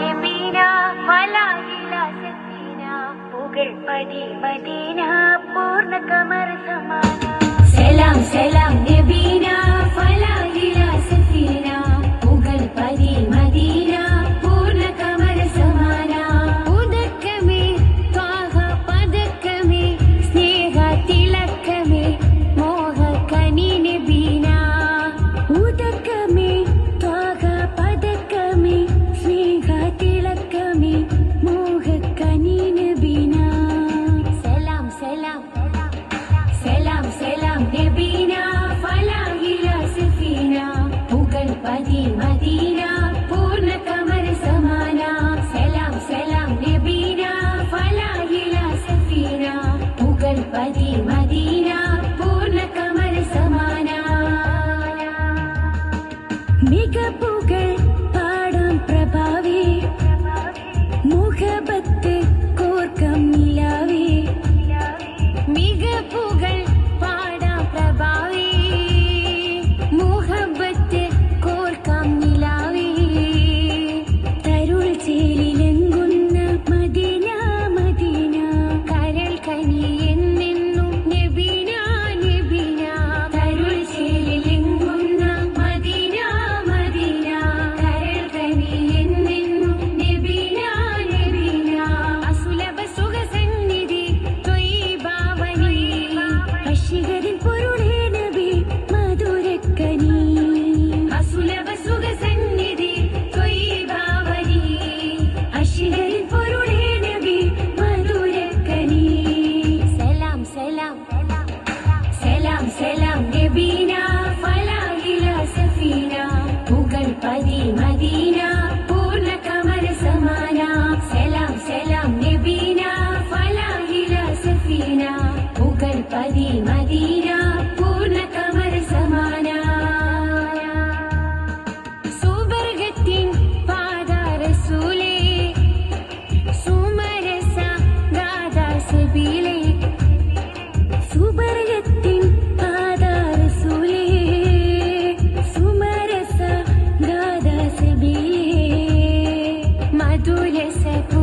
യമിന ഫലായില സത്തിന പുകൾപടി Medina പൂർണ കമ baby. Medina say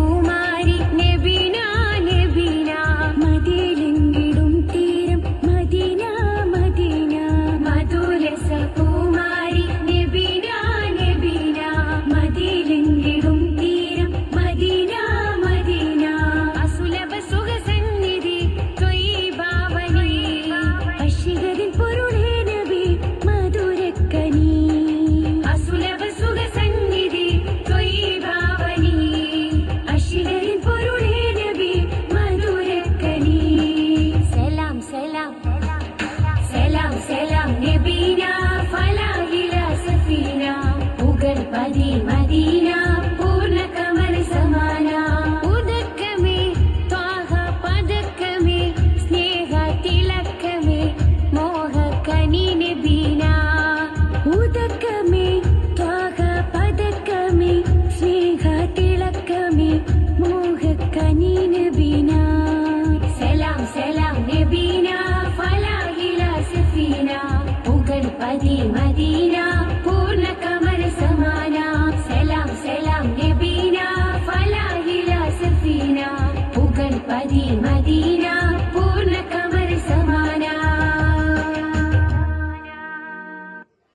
卖地，卖地。